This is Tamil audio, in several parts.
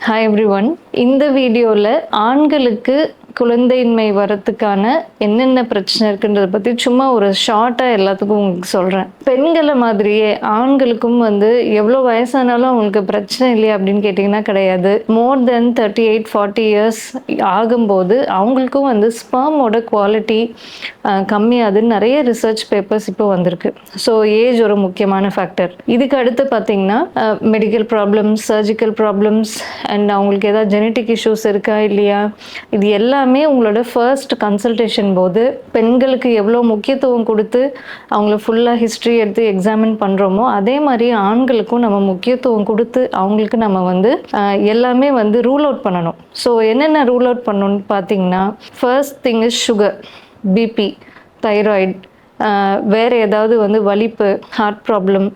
ஹாய் எவ்ரி ஒன் இந்த வீடியோவில் ஆண்களுக்கு குழந்தையின்மை வரத்துக்கான என்னென்ன பிரச்சனை இருக்குன்றத பற்றி சும்மா ஒரு ஷார்ட்டாக எல்லாத்துக்கும் உங்களுக்கு சொல்கிறேன் பெண்களை மாதிரியே ஆண்களுக்கும் வந்து எவ்வளோ வயசானாலும் அவங்களுக்கு பிரச்சனை இல்லையா அப்படின்னு கேட்டிங்கன்னா கிடையாது. More then thirty eight forty years ஆகும்போது அவங்களுக்கும் வந்து ஸ்பர்மோட குவாலிட்டி கம்மியாதுன்னு நிறைய ரிசர்ச் பேப்பர்ஸ் இப்போ வந்திருக்கு. ஸோ ஏஜ் ஒரு முக்கியமான ஃபேக்டர் இதுக்கு அடுத்து பார்த்தீங்கன்னா medical problems surgical problems and அவங்களுக்கு ஏதாவது ஜெனட்டிக் இஷ்யூஸ் இருக்கா இல்லையா? இது எல்லாமே உங்களோட ஃபர்ஸ்ட் கன்சல்டேஷன் போது பெண்களுக்கு எவ்வளோ முக்கியத்துவம் கொடுத்து அவங்கள ஃபுல்லாக ஹிஸ்ட்ரி எடுத்து எக்ஸாமின் பண்ணுறோமோ அதே மாதிரி ஆண்களுக்கும் நம்ம முக்கியத்துவம் கொடுத்து அவங்களுக்கு நம்ம வந்து எல்லாமே வந்து ரூல் அவுட் பண்ணணும். ஸோ என்னென்ன ரூல் அவுட் பண்ணணும்னு பார்த்தீங்கன்னா first thing is sugar BP thyroid வேறு ஏதாவது வந்து வலிப்பு ஹார்ட் ப்ராப்ளம்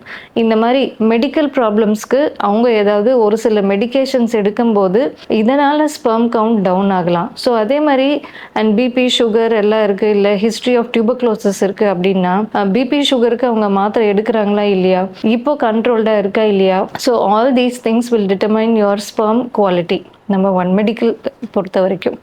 இந்த மாதிரி மெடிக்கல் ப்ராப்ளம்ஸ்க்கு அவங்க ஏதாவது ஒரு சில மெடிகேஷன்ஸ் எடுக்கும்போது இதனால் ஸ்பெர்ம் கவுண்ட் டவுன் ஆகலாம். ஸோ அதே மாதிரி அண்ட் பிபி சுகர் எல்லாம் இருக்குது இல்லை ஹிஸ்ட்ரி ஆஃப் டியூபக்ளோசஸ் இருக்குது அப்படின்னா பிபி சுகருக்கு அவங்க மாத்திரை எடுக்கிறாங்களா இல்லையா? இப்போ கண்ட்ரோல்டாக இருக்கா இல்லையா? So all these things will determine your sperm quality நம்ம ஒன் மெடிக்கல் பொறுத்த வரைக்கும்.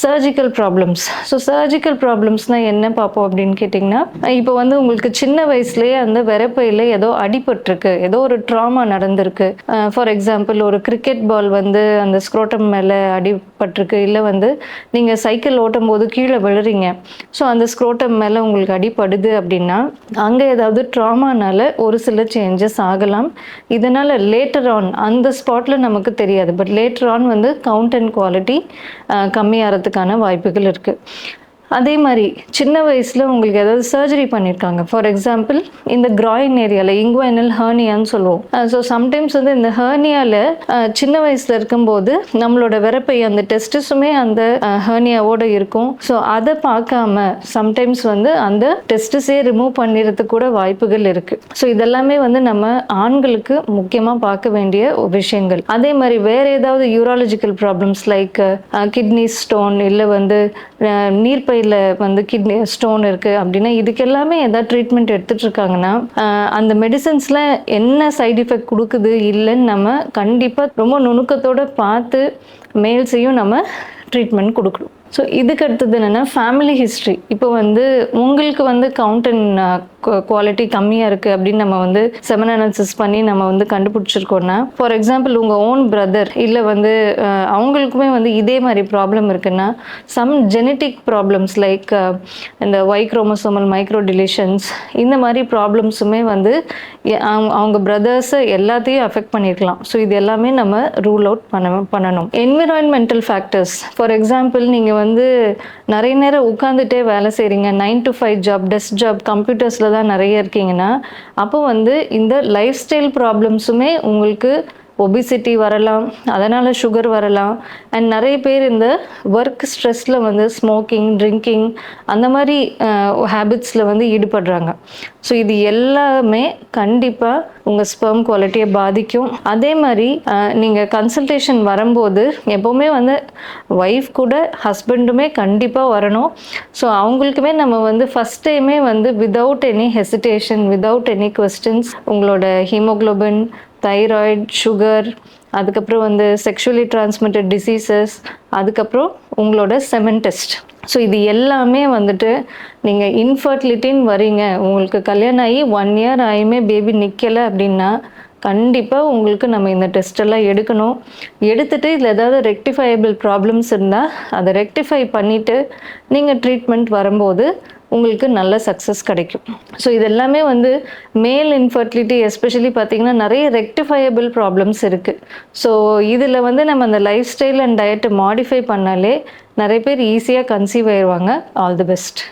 சர்ஜிக்கல் ப்ராப்ளம்ஸ் ஸோ சர்ஜிக்கல் ப்ராப்ளம்ஸ்னால் என்ன பார்ப்போம் அப்படின்னு கேட்டிங்கன்னா இப்போ வந்து உங்களுக்கு சின்ன வயசுலேயே அந்த விரப்பையில் ஏதோ அடிபட்டிருக்கு ஏதோ ஒரு ட்ராமா நடந்திருக்கு. ஃபார் எக்ஸாம்பிள் ஒரு கிரிக்கெட் பால் வந்து அந்த ஸ்க்ரோட்டம் மேலே அடிபட்டிருக்கு இல்லை வந்து நீங்கள் சைக்கிள் ஓட்டும் போது கீழே விழுறீங்க. ஸோ அந்த ஸ்க்ரோட்டம் மேலே உங்களுக்கு அடிபடுது அப்படின்னா அங்கே ஏதாவது ட்ராமானால ஒரு சில சேஞ்சஸ் ஆகலாம். இதனால் லேட்டர் ஆன் அந்த ஸ்பாட்டில் நமக்கு தெரியாது. பட் லேட்டர் ஆன் வந்து கவுண்ட் அண்ட் குவாலிட்டி கம்மியாகிறதுக்கான வாய்ப்புகள் இருக்குது அதே மாதிரி சின்ன வயசில் உங்களுக்கு ஏதாவது சர்ஜரி பண்ணியிருக்காங்க ஃபார் எக்ஸாம்பிள் இந்த கிராயின் ஏரியாவில் இங்குவைனல் ஹர்னியான்னு சொல்லுவோம். ஸோ சம்டைம்ஸ் வந்து இந்த ஹர்னியாவில் சின்ன வயசில் இருக்கும்போது நம்மளோட விரப்பை அந்த டெஸ்டஸுமே அந்த ஹர்னியாவோட இருக்கும். ஸோ அதை பார்க்காம சம்டைம்ஸ் வந்து அந்த டெஸ்டஸே ரிமூவ் பண்ணிடுறதுக்கு கூட வாய்ப்புகள் இருக்குது ஸோ இதெல்லாமே வந்து நம்ம ஆண்களுக்கு முக்கியமாக பார்க்க வேண்டிய விஷயங்கள். அதே மாதிரி வேற ஏதாவது urological problems like kidney stone இல்லை வந்து நீர்ப்பை இல்லை வந்து கிட்னி ஸ்டோன் இருக்குது அப்படின்னா இதுக்கு எல்லாமே ஏதாவது ட்ரீட்மெண்ட் எடுத்துட்டு இருக்காங்கன்னா அந்த மெடிசன்ஸில் என்ன சைட் எஃபெக்ட் கொடுக்குது இல்லைன்னு நம்ம கண்டிப்பாக ரொம்ப நுணுக்கத்தோட பார்த்து மேல்ஸையும் நம்ம ட்ரீட்மெண்ட் கொடுக்கணும். ஸோ இதுக்கு அடுத்தது என்னென்னா ஃபேமிலி ஹிஸ்ட்ரி இப்போ வந்து உங்களுக்கு வந்து கவுண்டன் குவாலிட்டி uh, கம்மியாக இருக்குது அப்படின்னு நம்ம வந்து செமன் அனாலிசிஸ் பண்ணி நம்ம வந்து கண்டுபிடிச்சிருக்கோன்னா ஃபார் எக்ஸாம்பிள் உங்கள் ஓன் பிரதர் இல்லை வந்து uh, அவங்களுக்குமே வந்து இதே மாதிரி ப்ராப்ளம் இருக்குன்னா சம் ஜெனட்டிக் ப்ராப்ளம்ஸ் லைக் இந்த ஒய் குரோமோசோமல் மைக்ரோ டிலிஷன்ஸ் இந்த மாதிரி ப்ராப்ளம்ஸுமே வந்து எ- அவங்க அவங்க பிரதர்ஸை எல்லாத்தையும் அஃபெக்ட் பண்ணியிருக்கலாம் ஸோ இது எல்லாமே நம்ம ரூல் அவுட் பண்ண பண்ணணும். என்விரான்மெண்டல் ஃபேக்டர்ஸ் ஃபார் எக்ஸாம்பிள் நீங்கள் வந்து நிறைய நேரம் உட்காந்துட்டே வேலை செய்கிறீங்க nine to five job desk job கம்ப்யூட்டர்ஸில் தான் நிறைய இருக்கீங்கன்னா அப்போ வந்து இந்த லைஃப் ஸ்டைல் ப்ராப்ளம்ஸுமே உங்களுக்கு ஒபிசிட்டி வரலாம் அதனால் சுகர் வரலாம். அண்ட் நிறைய பேர் இந்த ஒர்க் ஸ்ட்ரெஸ்ஸில் வந்து ஸ்மோக்கிங் ட்ரிங்கிங் அந்த மாதிரி ஹேபிட்ஸில் வந்து ஈடுபடுறாங்க. ஸோ இது எல்லாமே கண்டிப்பாக உங்கள் ஸ்பெர்ம் குவாலிட்டியை பாதிக்கும். அதே மாதிரி நீங்கள் கன்சல்டேஷன் வரும்போது எப்போவுமே வந்து ஒய்ஃப் கூட ஹஸ்பண்டுமே கண்டிப்பாக வரணும். ஸோ அவங்களுக்குமே நம்ம வந்து ஃபஸ்ட் டைமே வந்து without any hesitation without any questions உங்களோட ஹீமோக்ளோபின் தைராய்டு சுகர் அதுக்கப்புறம் வந்து செக்ஷுவலி டிரான்ஸ்மிட்டட் டிசீசஸ் அதுக்கப்புறம் உங்களோட செமன் டெஸ்ட் ஸோ இது எல்லாமே வந்துட்டு நீங்கள் இன்ஃபர்டிலிட்டின்னு வரீங்க உங்களுக்கு கல்யாணம் ஆகி ஒன் இயர் ஆகியுமே பேபி நிற்கலை அப்படின்னா கண்டிப்பாக உங்களுக்கு நம்ம இந்த டெஸ்ட்டெல்லாம் எடுக்கணும். எடுத்துகிட்டு இதில் ஏதாவது ரெக்டிஃபையபிள் ப்ராப்ளம்ஸ் இருந்தால் அதை ரெக்டிஃபை பண்ணிவிட்டு நீங்கள் ட்ரீட்மெண்ட் வரும்போது உங்களுக்கு நல்ல சக்ஸஸ் கிடைக்கும். ஸோ இது எல்லாமே வந்து மேல் இன்ஃபர்டிலிட்டி எஸ்பெஷலி பார்த்தீங்கன்னா நிறைய ரெக்டிஃபையபிள் ப்ராப்ளம்ஸ் இருக்குது ஸோ இதில் வந்து நம்ம அந்த லைஃப் ஸ்டைல் அண்ட் டயட்டை மாடிஃபை பண்ணாலே நிறைய பேர் ஈஸியாக கன்சீவ் ஆயிடுவாங்க ஆல் தி பெஸ்ட்